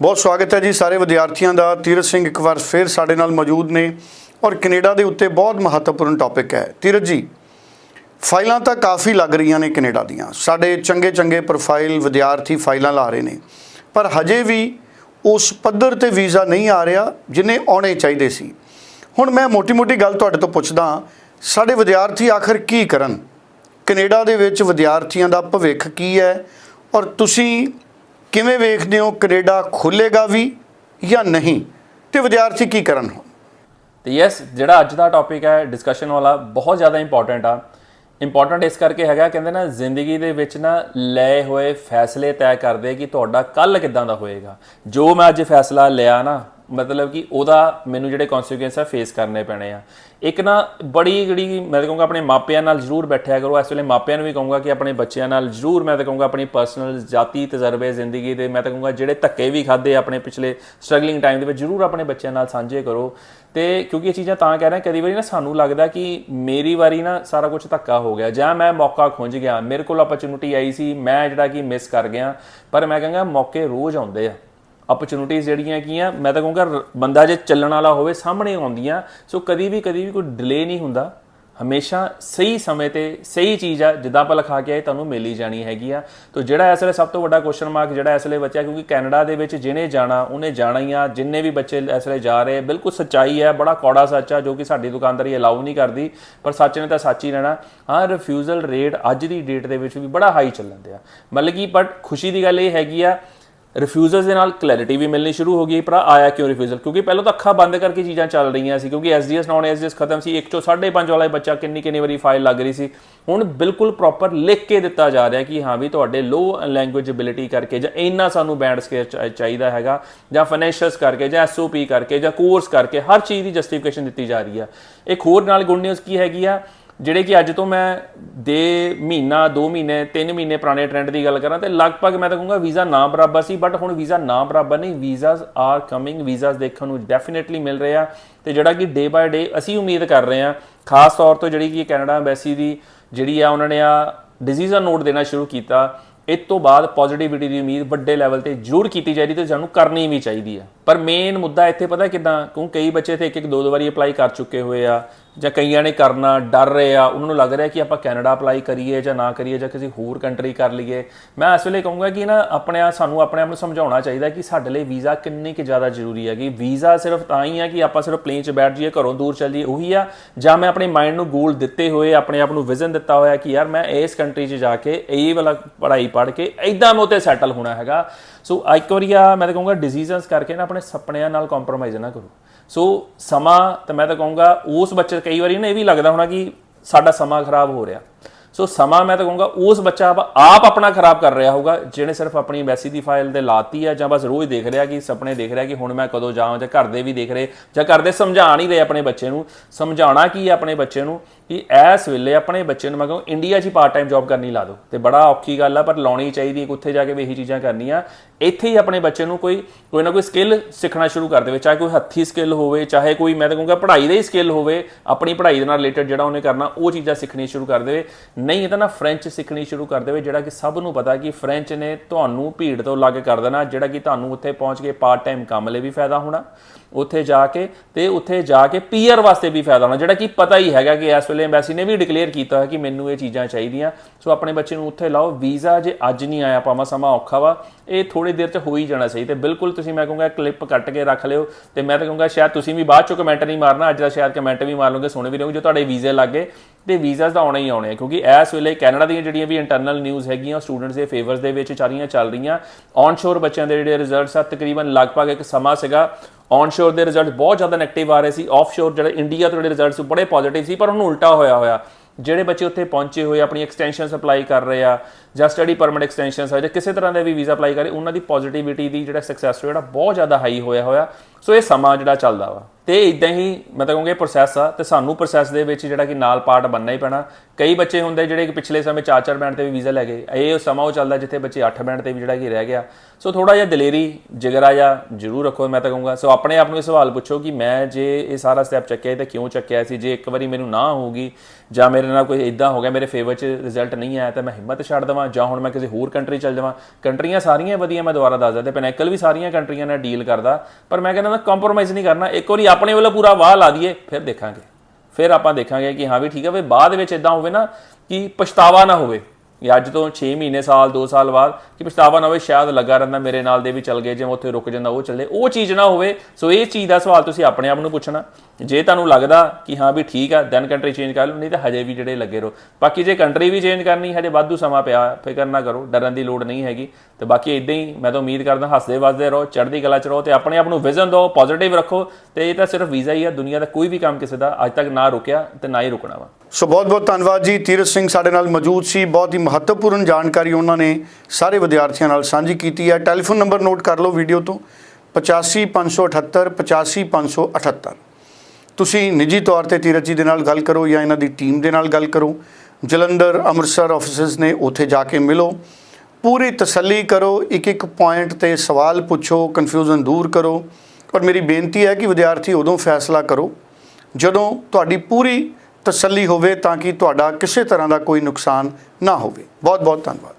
ਬਹੁਤ ਸਵਾਗਤ ਹੈ ਜੀ ਸਾਰੇ ਵਿਦਿਆਰਥੀਆਂ ਦਾ। ਤੀਰਥ ਸਿੰਘ ਇੱਕ ਵਾਰ ਫਿਰ ਸਾਡੇ ਨਾਲ ਮੌਜੂਦ ਨੇ ਔਰ ਕੈਨੇਡਾ ਦੇ ਉੱਤੇ ਬਹੁਤ ਮਹੱਤਵਪੂਰਨ ਟੌਪਿਕ ਹੈ। ਤੀਰਥ ਜੀ, ਫਾਈਲਾਂ ਤਾਂ ਕਾਫੀ ਲੱਗ ਰਹੀਆਂ ਨੇ ਕੈਨੇਡਾ ਦੀਆਂ। ਸਾਡੇ ਚੰਗੇ ਚੰਗੇ ਪ੍ਰੋਫਾਈਲ ਵਿਦਿਆਰਥੀ ਫਾਈਲਾਂ ਲਾ ਰਹੇ ਨੇ। ਪਰ ਹਜੇ ਵੀ ਉਸ ਪੱਧਰ ਤੇ ਵੀਜ਼ਾ ਨਹੀਂ ਆ ਰਿਹਾ ਜਿੰਨੇ ਆਉਣੇ ਚਾਹੀਦੇ ਸੀ। ਹੁਣ ਮੈਂ ਮੋਟੀ-ਮੋਟੀ ਗੱਲ ਤੁਹਾਡੇ ਤੋਂ ਪੁੱਛਦਾ ਸਾਡੇ ਵਿਦਿਆਰਥੀ ਆਖਰ ਕੀ ਕਰਨ? ਕੈਨੇਡਾ ਦੇ ਵਿੱਚ ਵਿਦਿਆਰਥੀਆਂ ਦਾ ਭਵਿੱਖ ਕੀ ਹੈ? ਔਰ ਤੁਸੀਂ ਕਿਵੇਂ ਵੇਖਦੇ ਹੋ ਕੈਨੇਡਾ ਖੁੱਲੇਗਾ ਵੀ ਜਾਂ ਨਹੀਂ? ਤੇ ਵਿਦਿਆਰਥੀ ਕੀ ਕਰਨ ਹੁਣ? ਤੇ ਯੈਸ ਜਿਹੜਾ ਅੱਜ ਦਾ ਟੌਪਿਕ ਹੈ ਡਿਸਕਸ਼ਨ ਵਾਲਾ ਬਹੁਤ ਜ਼ਿਆਦਾ ਇੰਪੋਰਟੈਂਟ ਆ। ਇੰਪੋਰਟੈਂਟ ਇਸ ਕਰਕੇ ਹੈਗਾ, ਕਹਿੰਦੇ ਨਾ, ਜ਼ਿੰਦਗੀ ਦੇ ਵਿੱਚ ਨਾ ਲਏ ਹੋਏ ਫੈਸਲੇ ਤੈਅ ਕਰਦੇ ਕਿ ਤੁਹਾਡਾ ਕੱਲ ਕਿੱਦਾਂ ਦਾ ਹੋਏਗਾ। ਜੋ ਮੈਂ ਅੱਜ ਫੈਸਲਾ ਲਿਆ ਨਾ ਮਤਲਬ ਕਿ ਉਹਦਾ ਮੈਨੂੰ ਜਿਹੜੇ ਕਨਸੀਕੁਐਂਸ ਆ ਫੇਸ ਕਰਨੇ ਪੈਣੇ ਆ। ਇੱਕ ਨਾ ਬੜੀ ਜਿਹੜੀ ਮੈਂ ਤਾਂ ਕਹੂੰਗਾ ਆਪਣੇ ਮਾਪਿਆਂ ਨਾਲ ਜ਼ਰੂਰ ਬੈਠਿਆ ਕਰੋ। ਇਸ ਵੇਲੇ ਮਾਪਿਆਂ ਨੂੰ ਵੀ ਕਹੂੰਗਾ ਕਿ ਆਪਣੇ ਬੱਚਿਆਂ ਨਾਲ ਜ਼ਰੂਰ ਮੈਂ ਤਾਂ ਕਹੂੰਗਾ ਆਪਣੀ ਪਰਸਨਲ ਜਾਤੀ, ਤਜਰਬੇ, ਜ਼ਿੰਦਗੀ ਦੇ ਮੈਂ ਤਾਂ ਕਹੂੰਗਾ ਜਿਹੜੇ ਧੱਕੇ ਵੀ ਖਾਦੇ ਆਪਣੇ ਪਿਛਲੇ ਸਟਰਗਲਿੰਗ ਟਾਈਮ ਦੇ ਵਿੱਚ, ਜ਼ਰੂਰ ਆਪਣੇ ਬੱਚਿਆਂ ਨਾਲ ਸਾਂਝੇ ਕਰੋ। ਤੇ ਕਿਉਂਕਿ ਇਹ ਚੀਜ਼ਾਂ ਤਾਂ ਕਹਿ ਰਿਹਾ, ਕਦੀ ਵਾਰੀ ਨਾ ਸਾਨੂੰ ਲੱਗਦਾ ਕਿ ਮੇਰੀ ਵਾਰੀ ਨਾ ਸਾਰਾ ਕੁਝ ਧੱਕਾ ਹੋ ਗਿਆ। ਜਾਂ ਮੈਂ ਮੌਕਾ ਖੁੰਝ ਗਿਆ। ਮੇਰੇ ਕੋਲ ਅਪਰਚੂਨਿਟੀ ਆਈ ਸੀ, ਮੈਂ ਜਿਹੜਾ ਕਿ ਮਿਸ ਕਰ ਗਿਆ। ਪਰ ਮੈਂ ਕਹਿੰਗਾ ਮੌਕੇ ਰੋਜ਼ ਆਉਂਦੇ ਆ। ਅਪਰਚੂਨਿਟੀਆਂ ਜਿਹੜੀਆਂ ਕੀਆਂ ਮੈਂ ਤਾਂ ਕਹੂੰਗਾ ਬੰਦਾ ਜੇ ਚੱਲਣ ਵਾਲਾ ਹੋਵੇ, ਸਾਹਮਣੇ ਆਉਂਦੀਆਂ, ਸੋ ਕਦੀ ਵੀ ਕਦੀ ਵੀ ਕੋਈ ਡਿਲੇ ਨਹੀਂ ਹੁੰਦਾ। ਹਮੇਸ਼ਾ ਸਹੀ ਸਮੇਂ ਤੇ ਸਹੀ ਚੀਜ਼ ਆ, ਜਿੱਦਾਂ ਆਪਾਂ ਲਿਖਾ ਕੇ ਆਏ, ਤੁਹਾਨੂੰ ਮਿਲ ਹੀ ਜਾਣੀ ਹੈਗੀ ਆ। ਤੋ ਜਿਹੜਾ ਇਸ ਵੇਲੇ ਸਭ ਤੋਂ ਵੱਡਾ ਕੁਐਸਚਨ ਮਾਰਕ ਜਿਹੜਾ ਇਸ ਵੇਲੇ ਬਚਿਆ, ਕਿਉਂਕਿ ਕੈਨੇਡਾ ਦੇ ਵਿੱਚ ਜਿਹਨੇ ਜਾਣਾ, ਉਹਨੇ ਜਾਣਾ ਹੀ ਆ। ਜਿੰਨੇ ਵੀ ਬੱਚੇ ਇਸ ਵੇਲੇ ਜਾ ਰਹੇ, ਬਿਲਕੁਲ ਸੱਚਾਈ ਹੈ ਬੜਾ ਕੌੜਾ ਸੱਚ ਆ, ਜੋ ਕਿ ਸਾਡੀ ਦੁਕਾਨਦਾਰੀ ਅਲਾਉ ਨਹੀਂ ਕਰਦੀ। ਪਰ ਸੱਚ ਨੇ ਤਾਂ ਸੱਚ ਹੀ ਰਹਿਣਾ। ਹਾਂ ਰਿਫਿਊਜ਼ਲ ਰੇਟ ਅੱਜ ਦੀ ਡੇਟ ਦੇ ਵਿੱਚ ਵੀ ਬੜਾ ਹਾਈ ਚੱਲਣ ਦਿਆ। ਮਤਲਬ ਕਿ ਬਟ ਖੁਸ਼ੀ ਦੀ ਗੱਲ ਇਹ ਹੈਗੀ ਆ ਰਿਫਿਊਜ਼ਲਸ ਦੇ ਨਾਲ ਕਲੈਰਿਟੀ ਵੀ ਮਿਲਣੀ ਸ਼ੁਰੂ ਹੋ ਗਈ ਪਰ ਆਇਆ ਕਿਉਂ ਰਿਫਿਊਜ਼ਲ ਕਿਉਂਕਿ ਪਹਿਲਾਂ ਤਾਂ ਅੱਖਾਂ ਬੰਦ ਕਰਕੇ ਚੀਜ਼ਾਂ ਚੱਲ ਰਹੀਆਂ ਸੀ, ਕਿਉਂਕਿ ਐਸਡੀਐਸ ਨਾਨ ਐਸਡੀਐਸ ਖਤਮ ਸੀ। 1 ਚੋਂ 5.5 ਵਾਲਾ ਬੱਚਾ ਕਿੰਨੀ ਕਿੰਨੀ ਵਾਰੀ ਫਾਈਲ ਲੱਗ ਰਹੀ ਸੀ। ਹੁਣ ਬਿਲਕੁਲ ਪ੍ਰੋਪਰ ਲਿਖ ਕੇ ਦਿੱਤਾ ਜਾ ਰਿਹਾ ਕਿ ਹਾਂ ਵੀ ਤੁਹਾਡੇ ਲੋ ਲੈਂਗੁਏਜ ਐਬਿਲਿਟੀ ਕਰਕੇ ਜਾਂ ਇੰਨਾ ਸਾਨੂੰ ਬੈਂਡ ਸਕੇਅਰ ਚਾਹੀਦਾ ਹੈਗਾ, ਜਾਂ ਫਾਈਨੈਂਸ਼ੀਅਲਸ ਕਰਕੇ, ਜਾਂ ਐਸਓਪੀ ਕਰਕੇ, ਜਾਂ ਕੋਰਸ ਕਰਕੇ ਹਰ ਚੀਜ਼ ਦੀ ਜਸਟੀਫਿਕੇਸ਼ਨ ਦਿੱਤੀ ਜਾ ਰਹੀ ਆ ਇੱਕ ਹੋਰ ਨਾਲ ਗੁੱਡ ਨਿਊਜ਼ ਕੀ ਹੈਗੀ ਆ? ਜਿਹੜੇ ਕਿ ਅੱਜ ਤੋਂ ਮੈਂ ਦੇ ਮਹੀਨਾ 2 ਮਹੀਨੇ 3 ਮਹੀਨੇ ਪੁਰਾਣੇ ਟ੍ਰੈਂਡ ਦੀ ਗੱਲ ਕਰਾਂ ਤੇ ਲਗਭਗ ਮੈਂ ਤਾਂ ਕਹੂੰਗਾ ਵੀਜ਼ਾ ਨਾ ਬਰਾਬਰ ਸੀ ਬਟ ਹੁਣ ਵੀਜ਼ਾ ਨਾ ਬਰਾਬਰ ਨਹੀਂ, ਵੀਜ਼ਾਸ ਆਰ ਕਮਿੰਗ ਵੀਜ਼ਾਸ ਦੇਖਣ ਨੂੰ ਡੈਫੀਨਿਟਲੀ ਮਿਲ ਰਹੇ ਆ ਤੇ ਜਿਹੜਾ ਕਿ ਡੇ ਬਾਏ ਡੇ ਅਸੀਂ ਉਮੀਦ ਕਰ ਰਹੇ ਆ, ਖਾਸ ਤੌਰ ਤੋਂ ਜਿਹੜੀ ਕਿ ਕੈਨੇਡਾ ਐਮਬੈਸੀ ਦੀ ਜਿਹੜੀ ਆ ਉਹਨਾਂ ਨੇ ਆ ਡਿਜ਼ੀਜ਼ ਨੋਟ ਦੇਣਾ ਸ਼ੁਰੂ ਕੀਤਾ ਇਸ ਤੋਂ ਬਾਅਦ ਪੋਜ਼ਿਟਿਵਿਟੀ ਦੀ ਉਮੀਦ ਵੱਡੇ ਲੈਵਲ ਤੇ ਜ਼ਰੂਰ ਕੀਤੀ ਜਾਏਗੀ ਤੇ ਸਾਨੂੰ ਕਰਨੀ ਵੀ ਚਾਹੀਦੀ ਆ। ਪਰ ਮੇਨ ਮੁੱਦਾ ਇੱਥੇ ਪਤਾ ਕਿਦਾਂ, ਕਿਉਂ ਕਈ ਬੱਚੇ ਤੇ ਇੱਕ ਇੱਕ ਦੋ ਦੋ ਵਾਰੀ ਅਪਲਾਈ ਕਰ ਚੁੱਕੇ ਹੋਏ ਆ ਜਾਂ ਕਈਆਂ ਨੇ ਕਰਨਾ, ਡਰ ਰਹੇ ਆ, ਉਹਨਾਂ ਨੂੰ ਲੱਗ ਰਿਹਾ ਕਿ ਆਪਾਂ ਕੈਨੇਡਾ ਅਪਲਾਈ ਕਰੀਏ ਜਾਂ ਨਾ ਕਰੀਏ ਜਾਂ ਕਿਸੇ ਹੋਰ ਕੰਟਰੀ ਕਰ ਲਈਏ। ਮੈਂ ਇਸ ਵੇਲੇ ਕਹੂੰਗਾ ਕਿ ਨਾ ਆਪਣੇ ਆ, ਸਾਨੂੰ ਆਪਣੇ ਆਪ ਨੂੰ ਸਮਝਾਉਣਾ ਚਾਹੀਦਾ ਕਿ ਸਾਡੇ ਲਈ ਵੀਜ਼ਾ ਕਿੰਨੀ ਕਿ ਜ਼ਿਆਦਾ ਜ਼ਰੂਰੀ ਹੈ ਕਿ ਵੀਜ਼ਾ ਸਿਰਫ ਤਾਂ ਹੀ ਆ ਕਿ ਆਪਾਂ ਸਿਰਫ ਪਲੇਨ 'ਚ ਬੈਠ ਜਾਈਏ, ਘਰੋਂ ਦੂਰ ਚੱਲ ਜਾਈਏ ਉਹੀ ਆ। ਜਾਂ ਮੈਂ ਆਪਣੇ ਮਾਈਂਡ ਨੂੰ ਗੋਲ ਦਿੱਤੇ ਹੋਏ, ਆਪਣੇ ਆਪ ਨੂੰ ਵਿਜ਼ਨ ਦਿੱਤਾ ਹੋਇਆ ਕਿ ਯਾਰ ਮੈਂ ਇਸ ਕੰਟਰੀ 'ਚ ਜਾ ਕੇ ਇਹ ਵਾਲਾ ਪੜ੍ਹਾਈ ਪੜ੍ਹ ਕੇ ਐਦਾਂ ਮੈਂ ਉੱਤੇ ਸੈਟਲ ਹੋਣਾ ਹੈਗਾ। ਸੋ ਇੱਕ ਵਾਰੀ ਆ, ਮੈਂ ਤਾਂ ਕਹੂੰਗਾ, ਡਿਸੀਜਨਸ ਕਰਕੇ ਨਾ ਆਪਣੇ ਸੁਪਨਿਆਂ ਨਾਲ ਕੰਪਰੋਮਾਈਜ਼ ਨਾ ਕਰੋ। ਸੋ ਸਮਾਂ ਤਾਂ ਮੈਂ ਤਾਂ ਕਹੂੰਗਾ ਉਸ ਬੱਚੇ ਕਈ ਵਾਰੀ ਨਾ ਇਹ ਵੀ ਲੱਗਦਾ ਹੋਣਾ ਕਿ ਸਾਡਾ ਸਮਾਂ ਖਰਾਬ ਹੋ ਰਿਹਾ। ਸੋ ਸਮਾਂ ਮੈਂ ਤਾਂ ਕਹੂੰਗਾ ਉਸ ਬੱਚਾ ਆਪ ਆਪਣਾ ਖਰਾਬ ਕਰ ਰਿਹਾ ਹੋਊਗਾ, ਜਿਹਨੇ ਸਿਰਫ ਆਪਣੀ ਐਮਬੈਸੀ ਦੀ ਫਾਈਲ ਤੇ ਲਾਤੀ ਹੈ ਜਾਂ ਬਸ ਰੋਜ਼ ਦੇਖ ਰਿਹਾ ਕਿ, ਸੁਪਨੇ ਦੇਖ ਰਿਹਾ ਕਿ ਹੁਣ ਮੈਂ ਕਦੋਂ ਜਾਵਾਂ ਜਾਂ ਘਰ ਦੇ ਵੀ ਦੇਖ ਰਹੇ ਜਾਂ ਘਰ ਦੇ ਸਮਝਾ ਨਹੀਂ ਰਹੇ ਆਪਣੇ ਬੱਚੇ ਨੂੰ। ਸਮਝਾਉਣਾ ਕੀ ਹੈ ਆਪਣੇ ਬੱਚੇ ਨੂੰ? ਕਿ ਇਸ ਵੇਲੇ ਆਪਣੇ ਬੱਚੇ ਨੂੰ ਮੈਂ ਕਹਾਂ ਇੰਡੀਆ 'ਚ ਹੀ ਪਾਰਟ ਟਾਈਮ ਜੌਬ ਕਰਨੀ ਲਾ ਦਿਓ। ਤੇ ਬੜਾ ਔਖੀ ਗੱਲ ਆ, ਪਰ ਲਾਉਣੀ ਚਾਹੀਦੀ ਕਿ ਉੱਥੇ ਜਾ ਕੇ ਵੀ ਇਹੀ ਚੀਜ਼ਾਂ ਕਰਨੀਆਂ। ਇੱਥੇ ਹੀ ਆਪਣੇ ਬੱਚੇ ਨੂੰ ਕੋਈ ਕੋਈ ਨਾ ਕੋਈ ਸਕਿੱਲ ਸਿੱਖਣਾ ਸ਼ੁਰੂ ਕਰ ਦੇਵੇ, ਚਾਹੇ ਕੋਈ ਹੱਥੀ ਸਕਿੱਲ ਹੋਵੇ, ਚਾਹੇ ਕੋਈ, ਮੈਂ ਤਾਂ ਕਹੂੰਗਾ ਪੜ੍ਹਾਈ ਦਾ ਹੀ ਸਕਿੱਲ ਹੋਵੇ, ਆਪਣੀ ਪੜ੍ਹਾਈ ਦੇ ਨਾਲ ਰਿਲੇਟਡ ਜਿਹੜਾ ਉਹਨੇ ਕਰਨਾ, ਉਹ ਚੀਜ਼ਾਂ ਸਿੱਖਣੀ ਸ਼ੁਰੂ ਕਰ ਦੇਵੇ। ਨਹੀਂ ਤਾਂ ਨਾ ਫ੍ਰੈਂਚ ਸਿੱਖਣੀ ਸ਼ੁਰੂ ਕਰ ਦੇਵੇ, ਜਿਹੜਾ ਕਿ ਸਭ ਨੂੰ ਪਤਾ ਕਿ ਫ੍ਰੈਂਚ ਨੇ ਤੁਹਾਨੂੰ ਭੀੜ ਤੋਂ ਅਲੱਗ ਕਰ ਦੇਣਾ, ਜਿਹੜਾ ਕਿ ਤੁਹਾਨੂੰ ਉੱਥੇ ਪਹੁੰਚ ਕੇ ਪਾਰਟ ਟਾਈਮ ਕੰਮ ਲਈ ਵੀ ਫਾਇਦਾ ਹੋਣਾ। ਉੱਥੇ ਜਾ ਕੇ, ਤੇ ਉੱਥੇ ਜਾ ਕੇ ਪੀਆਰ ਵਾਸਤੇ ਵੀ ਫਾਇਦਾ ਹੋਣਾ, ਜਿਹੜਾ ਕਿ ਪਤਾ ਹੀ ਹੈਗਾ ਕਿ ਇਸ ਵੇਲੇ ਐਮਬੈਸੀ ਨੇ ਵੀ ਡਿਕਲੇਅਰ ਕੀਤਾ ਹੈ ਕਿ ਮੈਨੂੰ ਇਹ ਚੀਜ਼ਾਂ ਚਾਹੀਦੀਆਂ। ਸੋ ਆਪਣੇ ਬੱਚੇ ਨੂੰ ਉੱਥੇ ਲਾਓ। ਵੀਜ਼ਾ ਜੇ ਅੱਜ ਨਹੀਂ ਆਇਆ, ਭਾਵੇਂ ਸਮਾਂ ਔਖਾ ਵਾ। ਇਹ ਥੋੜੀ ਦੇਰ ਚ ਹੋ ਹੀ ਜਾਣਾ ਸਹੀ ਤੇ ਬਿਲਕੁਲ ਤੁਸੀਂ ਮੈਂ ਕਹੂੰਗਾ ਕਲਿੱਪ ਕੱਟ ਕੇ ਰੱਖ ਲਿਓ ਤੇ ਮੈਂ ਤਾਂ ਕਹੂੰਗਾ, ਸ਼ਾਇਦ ਤੁਸੀਂ ਵੀ ਬਾਅਦ ਚੋਂ ਕਮੈਂਟ ਨਹੀਂ ਮਾਰਨਾ, ਅੱਜ ਦਾ ਸ਼ਾਇਦ ਕਮੈਂਟ ਵੀ ਮਾਰ ਲਓਗੇ, ਸੁਣ ਵੀ ਰਹੋਗੇ, ਜੋ ਤੁਹਾਡੇ ਵੀਜ਼ੇ ਲੱਗੇ ਤੇ ਵੀਜ਼ਾਸ ਤਾਂ ਆਉਣੇ ਹੀ ਆਉਣੇ ਕਿਉਂਕਿ ਇਸ ਵੇਲੇ ਕੈਨੇਡਾ ਦੀਆਂ ਜਿਹੜੀਆਂ ਵੀ ਇੰਟਰਨਲ ਨਿਊਜ਼ ਹੈਗੀਆਂ ਸਟੂਡੈਂਟਸ ਦੇ ਫੇਵਰਸ ਦੇ ਵਿੱਚ ਚਾਰੀਆਂ ਚੱਲ ਰਹੀਆਂ। ਔਨਸ਼ੋਰ ਬੱਚਿਆਂ ਦੇ ਜਿਹੜੇ ਰਿਜ਼ਲਟਸ ਆ, ਤਕਰੀਬਨ ਲਗਭਗ ਇੱਕ ਸਮਾਂ ਸੀਗਾ। ਔਨਸ਼ੋਰ ਦੇ ਰਿਜ਼ਲਟ ਬਹੁਤ ਜ਼ਿਆਦਾ ਨੈਗੇਟਿਵ ਆ ਰਹੇ ਸੀ। ਆਫਸ਼ੋਰ ਜਿਹੜੇ ਇੰਡੀਆ ਤੋਂ ਜਿਹੜੇ ਰਿਜ਼ਲਟਸ ਬੜੇ ਪੋਜ਼ਿਟਿਵ ਸੀ, ਪਰ ਉਹਨੂੰ ਉਲਟਾ ਹੋਇਆ ਹੋਇਆ। ਜਿਹੜੇ ਬੱਚੇ ਉੱਥੇ ਪਹੁੰਚੇ ਹੋਏ, ਆਪਣੀ ਐਕਸਟੈਂਸ਼ਨਸ ਅਪਲਾਈ ਕਰ ਰਹੇ ਆ ਜਾਂ ਸਟੱਡੀ ਪਰਮਿਟ ਐਕਸਟੈਂਸ਼ਨਸ ਆ, ਜਾਂ ਕਿਸੇ ਤਰ੍ਹਾਂ ਦੇ ਵੀ ਵੀਜ਼ਾ ਅਪਲਾਈ ਕਰ ਰਹੇ ਉਹਨਾਂ ਦੀ ਪੋਜ਼ਿਟਿਵਿਟੀ ਦੀ ਜਿਹੜਾ ਸਕਸੈਸ ਜਿਹੜਾ ਬਹੁਤ ਜ਼ਿਆਦਾ ਹਾਈ ਹੋਇਆ ਹੋਇਆ। ਸੋ ਇਹ ਸਮਾਂ ਜਿਹੜਾ ਚੱਲਦਾ ਵਾ। ਤੇ ਇਦਾਂ ਹੀ ਮੈਂ ਤਾਂ ਕਹੂੰਗਾ ਇਹ ਪ੍ਰੋਸੈਸ ਆ, ਤੇ ਸਾਨੂੰ ਪ੍ਰੋਸੈਸ ਦੇ ਵਿੱਚ ਜਿਹੜਾ ਕਿ ਨਾਲ ਪਾਰਟ ਬੰਨਣਾ ਹੀ ਪੈਣਾ। ਕਈ ਬੱਚੇ ਹੁੰਦੇ ਜਿਹੜੇ ਕਿ ਪਿਛਲੇ ਸਮੇਂ 4-4 ਬੈਂਡ ਤੇ ਵੀ ਵੀਜ਼ਾ ਲੈ ਗਏ। ਇਹ ਸਮਾਂ ਉਹ ਚੱਲਦਾ ਜਿੱਥੇ ਬੱਚੇ 8 ਬੈਂਡ ਤੇ ਵੀ ਜਿਹੜਾ ਕਿ ਰਹਿ ਗਿਆ। ਸੋ ਥੋੜਾ ਜਿਹਾ ਦਲੇਰੀ, ਜਿਗਰਾ ਜਾਂ ਜ਼ਰੂਰ ਰੱਖੋ, ਮੈਂ ਤਾਂ ਕਹੂੰਗਾ। ਸੋ ਆਪਣੇ ਆਪ ਨੂੰ ਇਹ ਸਵਾਲ ਪੁੱਛੋ ਕਿ ਮੈਂ ਜੇ ਇਹ ਸਾਰਾ ਸਟੈਪ ਚੱਕਿਆ ਤਾਂ ਕਿਉਂ ਚੱਕਿਆ ਸੀ? ਜੇ ਇੱਕ ਵਾਰੀ ਮੈਨੂੰ ਨਾ ਹੋਊਗੀ ਜਾਂ ਮੇਰੇ ਨਾਲ ਕੋਈ ਇਦਾਂ ਹੋ ਗਿਆ, ਮੇਰੇ ਫੇਵਰ 'ਚ ਰਿਜ਼ਲਟ ਨਹੀਂ ਆਇਆ ਤਾਂ ਮੈਂ ਹਿੰਮਤ ਛੱਡ ਦੇਵਾਂ ਜਾਂ ਹੁਣ ਮੈਂ ਕਿਸੇ ਹੋਰ ਕੰਟਰੀ ਚੱਲ ਜਾਵਾਂ। ਕੰਟਰੀਆਂ ਸਾਰੀਆਂ ਵਧੀਆ, ਮੈਂ ਦੁਬਾਰਾ ਦੱਸ ਦਿੰਦਾ ਪੈਨੈਕਲ ਵੀ ਸਾਰੀਆਂ ਕੰਟਰੀਆਂ ਨਾਲ ਡੀਲ ਕਰਦਾ, ਪਰ ਮੈਂ ਕਹਿੰਦਾ ਨਾ ਕੰਪਰੋਮਾਈਜ਼ ਨਹੀਂ ਕਰਨਾ। ਇੱਕ ਵਾਰੀ ਆਪਣੇ ਵੱਲੋਂ ਪੂਰਾ ਵਾਹ ਲਾ ਦਈਏ, ਫਿਰ ਦੇਖਾਂਗੇ। ਫਿਰ ਆਪਾਂ ਦੇਖਾਂਗੇ ਕਿ ਹਾਂ ਵੀ ਠੀਕ ਹੈ ਵੀ ਬਾਅਦ ਵਿੱਚ ਇਦਾਂ ਹੋਵੇ ਨਾ ਕਿ ਪਛਤਾਵਾ ਨਾ ਹੋਵੇ। ਜਾਂ ਅੱਜ ਤੋਂ 6 ਮਹੀਨੇ, ਸਾਲ 2 ਸਾਲ ਬਾਅਦ ਕਿ ਪਛਤਾਵਾ ਨਾ ਹੋਵੇ, ਸ਼ਾਇਦ ਲੱਗਾ ਰਹਿੰਦਾ, ਮੇਰੇ ਨਾਲ ਦੇ ਵੀ ਚੱਲ ਗਏ, ਜੇ ਮੈਂ ਉੱਥੇ ਰੁਕ ਜਾਂਦਾ, ਉਹ ਚੱਲੇ। ਉਹ ਚੀਜ਼ ਨਾ ਹੋਵੇ। ਸੋ ਇਹ ਚੀਜ਼ ਦਾ ਸਵਾਲ ਤੁਸੀਂ ਆਪਣੇ ਆਪ ਨੂੰ ਪੁੱਛਣਾ। ਜੇ ਤੁਹਾਨੂੰ ਲੱਗਦਾ ਕਿ ਹਾਂ ਵੀ ਠੀਕ ਆ ਦੈਨ ਕੰਟਰੀ ਚੇਂਜ ਕਰ ਲਓ, ਨਹੀਂ ਤਾਂ ਹਜੇ ਵੀ ਜਿਹੜੇ ਲੱਗੇ ਰਹੋ। ਬਾਕੀ ਜੇ ਕੰਟਰੀ ਵੀ ਚੇਂਜ ਕਰਨੀ, ਹਜੇ ਵਾਧੂ ਸਮਾਂ ਪਿਆ, ਫਿਕਰ ਨਾ ਕਰੋ, ਡਰਨ ਦੀ ਲੋੜ ਨਹੀਂ ਹੈਗੀ। ਤੇ ਬਾਕੀ ਇਦਾਂ ਹੀ ਮੈਂ ਤਾਂ ਉਮੀਦ ਕਰਦਾ, ਹੱਸਦੇ, ਵੱਸਦੇ ਰਹੋ, ਚੜ੍ਹਦੀ ਕਲਾ ਚ ਰਹੋ ਤੇ ਆਪਣੇ ਆਪ ਨੂੰ ਵਿਜ਼ਨ ਦਿਓ ਪੋਜ਼ਿਟਿਵ ਰੱਖੋ। ਤੇ ਇਹ ਤਾਂ ਸਿਰਫ ਵੀਜ਼ਾ ਹੀ ਆ, ਦੁਨੀਆ ਦਾ ਕੋਈ ਵੀ ਕੰਮ ਕਿਸੇ ਦਾ ਅੱਜ ਤੱਕ ਨਾ ਰੁਕਿਆ ਤੇ ਨਾ ਹੀ ਰੁਕਣਾ ਵਾ। ਸੋ ਬਹੁਤ ਬਹੁਤ ਧੰਨਵਾਦ ਜੀ। ਤੀਰਥ ਸਿੰਘ ਸਾਡੇ ਨਾਲ ਮੌਜੂਦ ਸੀ। ਬਹੁਤ ਹੀ ਮਹੱਤਵਪੂਰਨ ਜਾਣਕਾਰੀ ਉਹਨਾਂ ਨੇ ਸਾਰੇ ਵਿਦਿਆਰਥੀਆਂ ਨਾਲ ਸਾਂਝੀ ਕੀਤੀ ਹੈ। ਟੈਲੀਫੋਨ ਨੰਬਰ ਨੋਟ ਕਰ ਲਓ ਵੀਡੀਓ ਤੋਂ। 8558 85578 ਤੁਸੀਂ ਨਿੱਜੀ ਤੌਰ ਤੇ ਤੀਰਥ ਜੀ ਦੇ ਨਾਲ ਗੱਲ ਕਰੋ ਜਾਂ ਇਹਨਾਂ ਦੀ ਟੀਮ ਦੇ ਨਾਲ ਗੱਲ ਕਰੋ। ਜਲੰਧਰ, ਅੰਮ੍ਰਿਤਸਰ ਆਫਿਸਿਸ ਨੇ ਉੱਥੇ ਜਾ ਕੇ ਮਿਲੋ। ਪੂਰੀ ਤਸੱਲੀ ਕਰੋ। ਇੱਕ ਇੱਕ ਪੁਆਇੰਟ ਤੇ ਸਵਾਲ ਪੁੱਛੋ ਕਨਫਿਊਜ਼ਨ ਦੂਰ ਕਰੋ। ਔਰ ਮੇਰੀ ਬੇਨਤੀ ਹੈ ਕਿ ਵਿਦਿਆਰਥੀ ਉਦੋਂ ਫੈਸਲਾ ਕਰੋ ਜਦੋਂ ਤੁਹਾਡੀ ਪੂਰੀ ਤਸੱਲੀ ਹੋਵੇ ਤਾਂ ਕਿ ਤੁਹਾਡਾ ਕਿਸੇ ਤਰ੍ਹਾਂ ਦਾ ਕੋਈ ਨੁਕਸਾਨ ਨਾ ਹੋਵੇ। ਬਹੁਤ ਬਹੁਤ ਧੰਨਵਾਦ।